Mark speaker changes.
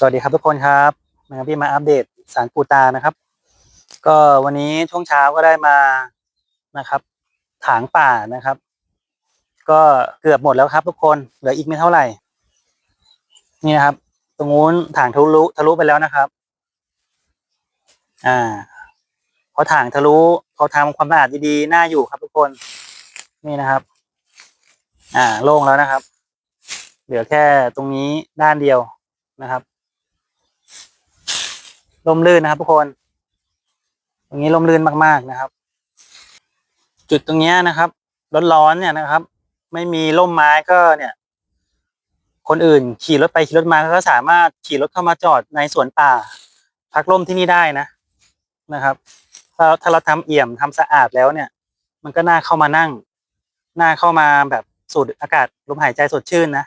Speaker 1: สวัสดีครับทุกคนครับมาพี่มาอัปเดตสารปูตานะครับ ก็วันนี้ช่วงเช้าก็ได้มานะครับ ถางป่านะครับ ก็เกือบหมดแล้วครับ ทุกคนเหลืออีกไม่เท่าไหร่ นี่นะครับ ตรงนู้นถางทะลุทะลุไปแล้วนะครับ อ่าพอถางทะลุพอทำความสะอาดดีๆน่าอยู่ครับ ทุกคนนี่นะครับ อ่าโล่งแล้วนะครับ เหลือแค่ตรงนี้ด้านเดียวนะครับ ร่มรื่นนะครับทุกคน ตรงนี้ร่มรื่นมากๆนะครับ จุดตรงนี้นะครับร้อนๆเนี่ยนะครับ ไม่มีร่มไม้ก็เนี่ย คนอื่นขี่รถไปขี่รถมาก็สามารถขี่รถเข้ามาจอดในสวนป่า พักร่มที่นี่ได้นะนะครับถ้าถ้าเราทำเอี่ยมทำสะอาดแล้วเนี่ย มันก็น่าเข้ามานั่ง น่าเข้ามาแบบสูดอากาศลมหายใจสดชื่นนะ